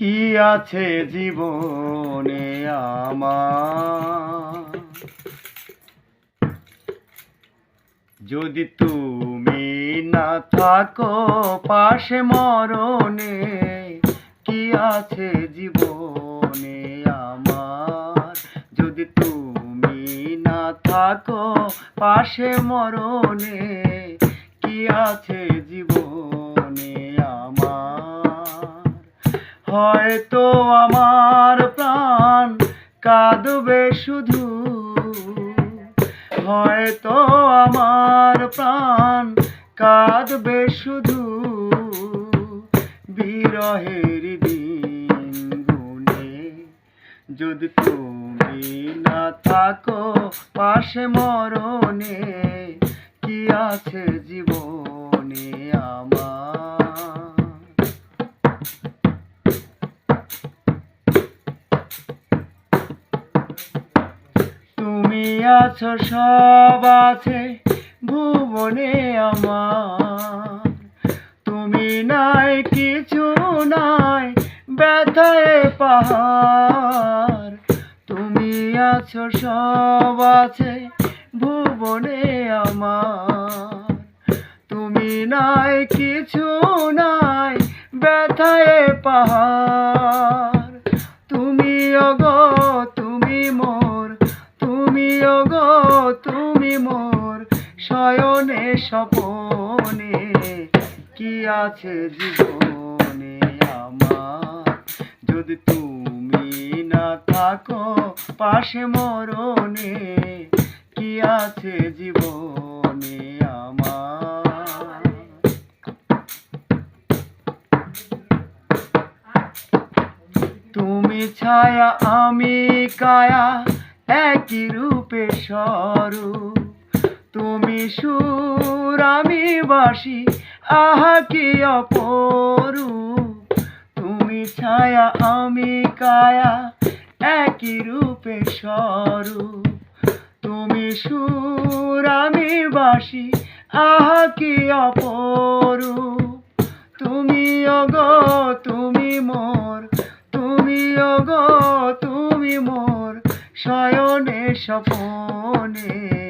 কি আছে জীবনে আমার? যদি তুমি না থাকো পাশে মরণে, কি আছে জীবনে আমার? যদি তুমি না থাকো পাশে মরণে, কি আছে জীবনে হয়তো আমার প্রাণ কাঁদবে শুধু। হয়তো আমার প্রাণ কাঁদবে শুধু। বিরহের দিন গুনে যদি তুমি না থাকো পাশে মরণে, কি আছে জীবনে? আছো, সব আছে ভুবনে আমার। তুমি নাই, কিছু নাই, ব্যথায় পাহাড়। তুমি আছো, সব আছে ভুবনে আমার। তুমি নাই, কিছু নাই, ব্যথায় পাহাড়। শয়নে, স্বপনে, কি আছে জীবনে আমার? যদি তুমি না থাকো পাশে মরণে, কি আছে জীবনে আমার? তুমি ছায়া, আমি কায়া, একই রূপে স্বরূপ। তুমি সুর, আমি বাসি আহা কি অপরূপ। তুমি ছায়া, আমি কায়া, একই রূপে স্বরূপ। তুমি সুর, আমি বাসি আহা কি অপরূপ। তুমি অগ, তুমি মোর, তুমি অগ, তুমি মোর, শয়নে, স্বপনে।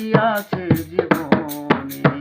দিয়াছে জীবনে।